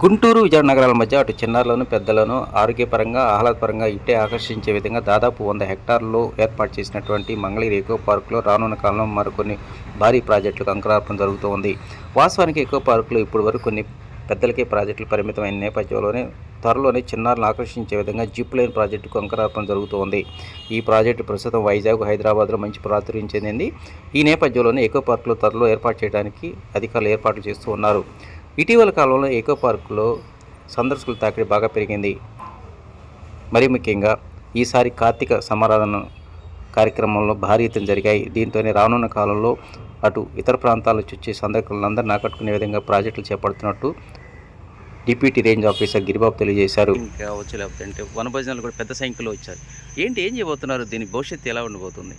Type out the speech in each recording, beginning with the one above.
గుంటూరు విజయనగరాల నగరాల మధ్య అటు చిన్నారులను పెద్దలను ఆరోగ్యపరంగా ఆహ్లాదపరంగా ఇట్టే ఆకర్షించే విధంగా దాదాపు వంద హెక్టార్లలో ఏర్పాటు చేసినటువంటి మంగళగిరి ఎకో పార్కులో రానున్న కాలంలో మరికొన్ని భారీ ప్రాజెక్టులకు అంకురార్పణ జరుగుతూ ఉంది వాస్తవానికి ఎకో పార్కులు ఇప్పటి వరకు కొన్ని పెద్దలకే ప్రాజెక్టులు పరిమితమైన నేపథ్యంలోనే త్వరలోనే చిన్నారులను ఆకర్షించే విధంగా జిప్ లైన్ ప్రాజెక్టుకు అంకురార్పణ జరుగుతూ ఉంది ఈ ప్రాజెక్టు ప్రస్తుతం వైజాగ్ హైదరాబాద్లో మంచి ప్రాచుర్యం చెందింది. ఈ నేపథ్యంలోనే ఎకో పార్కులు త్వరలో ఏర్పాటు చేయడానికి అధికారులు ఏర్పాట్లు చేస్తూ ఉన్నారు. ఇటీవల కాలంలో ఎకో పార్కులో సందర్శకుల తాకిడి బాగా పెరిగింది. మరీ ముఖ్యంగా ఈసారి కార్తీక సమారాధన కార్యక్రమంలో భారీ ఎత్తున జరిగాయి. దీంతోనే రానున్న కాలంలో అటు ఇతర ప్రాంతాల నుంచి వచ్చే సందర్శకులందరినీ ఆకట్టుకునే విధంగా ప్రాజెక్టులు చేపడుతున్నట్టు డిప్యూటీ రేంజ్ ఆఫీసర్ గిరిబాబు తెలియజేశారు. ఇంకా వచ్చి లేకపోతే అంటే వనభోజనాలు కూడా పెద్ద సంఖ్యలో వచ్చారు. ఏంటి ఏం చేయబోతున్నారు? దీని భవిష్యత్తు ఎలా ఉండబోతుంది?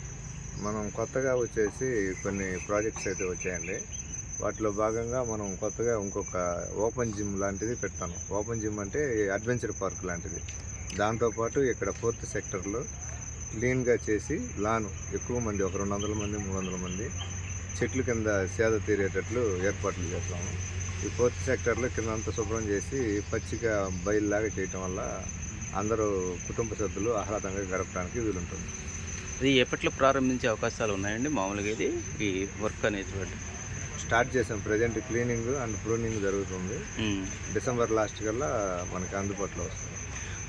మనం కొత్తగా వచ్చేసి కొన్ని ప్రాజెక్ట్స్ అయితే వచ్చాయండి. వాటిలో భాగంగా మనం కొత్తగా ఇంకొక ఓపెన్ జిమ్ లాంటిది పెడతాను. ఓపెన్ జిమ్ అంటే అడ్వెంచర్ పార్క్ లాంటిది. దాంతోపాటు ఇక్కడ ఫోర్త్ సెక్టర్లో క్లీన్గా చేసి లాను ఎక్కువ మంది ఒక రెండు వందల మంది మూడు వందల మంది చెట్లు కింద సేద తీరేటట్లు ఏర్పాట్లు చేస్తాము. ఈ ఫోర్త్ సెక్టర్లో కింద అంతా శుభ్రం చేసి పచ్చిగా బయలులాగా చేయటం వల్ల అందరూ కుటుంబ సభ్యులు ఆహ్లాదంగా గడపడానికి వీలుంటుంది. ఇది ఎప్పట్లో ప్రారంభించే అవకాశాలు ఉన్నాయండి? మామూలుగా ఇది ఈ వర్క్ అనేటువంటి స్టార్ట్ చేసాం ప్రజెంట్ క్లీనింగ్ అండ్ ప్రూనింగ్ జరుగుతుంది. డిసెంబర్ లాస్ట్ కల్లా మనకి అందుబాటులో వస్తుంది.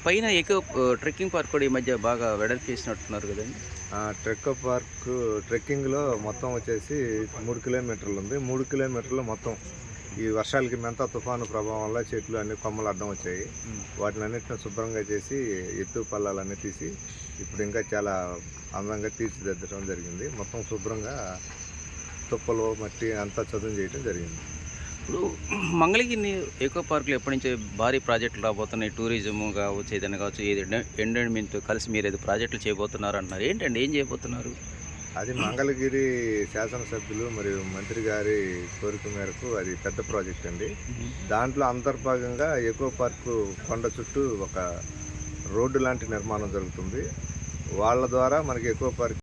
పైన ఎక్కువ ట్రెక్కింగ్ పార్క్ కూడా ఈ మధ్య బాగా వెడల్పు చేసినట్టున్నారు కదండి? ట్రెక్ పార్క్ ట్రెక్కింగ్లో మొత్తం వచ్చేసి మూడు కిలోమీటర్లు ఉంది. మూడు కిలోమీటర్లు మొత్తం ఈ వర్షాలకి మెంత తుఫాను ప్రభావం వల్ల చెట్లు అన్ని కొమ్మలు అడ్డం వచ్చాయి. వాటిని అన్నిటిని శుభ్రంగా చేసి ఎత్తు పల్లాలన్నీ తీసి ఇప్పుడు ఇంకా చాలా అందంగా తీర్చిదిద్దడం జరిగింది. మొత్తం శుభ్రంగా తుప్పలు మట్టి అంతా చదును చేయడం జరిగింది. ఇప్పుడు మంగళగిరి ఎకో పార్కులో ఎప్పటి నుంచో భారీ ప్రాజెక్టులు రాబోతున్నాయి. టూరిజం కావచ్చు ఏదైనా కావచ్చు ఏది ఎండోన్మెంట్ కలిసి మీరు ఏదో ప్రాజెక్టులు చేయబోతున్నారు అంటున్నారు. ఏంటండి ఏం చేయబోతున్నారు? అది మంగళగిరి శాసనసభ్యులు మరియు మంత్రి గారి కోరిక మేరకు అది పెద్ద ప్రాజెక్ట్ అండి. దాంట్లో అంతర్భాగంగా ఎకో పార్కు కొండ చుట్టూ ఒక రోడ్డు లాంటి నిర్మాణం జరుగుతుంది. వాళ్ళ ద్వారా మనకి ఎకో పార్క్